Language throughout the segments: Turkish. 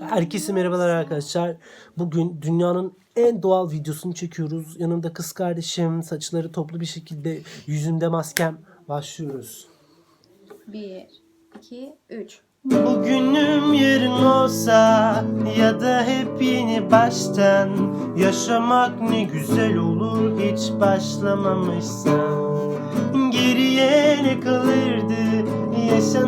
Herkese merhabalar arkadaşlar. Bugün dünyanın en doğal videosunu çekiyoruz. Yanımda kız kardeşim, saçları toplu bir şekilde, yüzümde maskem. Başlıyoruz. 1, 2, 3. Bugünüm yarın olsa ya da hep yeni baştan Yaşamak ne güzel olur hiç başlamamışsan Geriye ne kalırdı yaşananları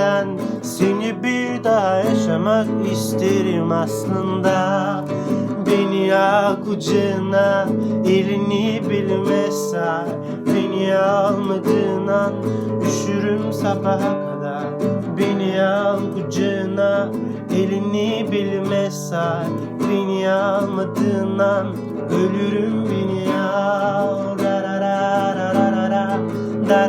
atsan Seni bir daha yaşamak isterim aslında. Beni al kucağına elini bilme sar. Beni almadığın an üşürüm sabaha kadar. Beni al kucağına elini bilme sar. Beni almadığın an ölürüm beni. Al Ra ra ra ra ra ra ra. Da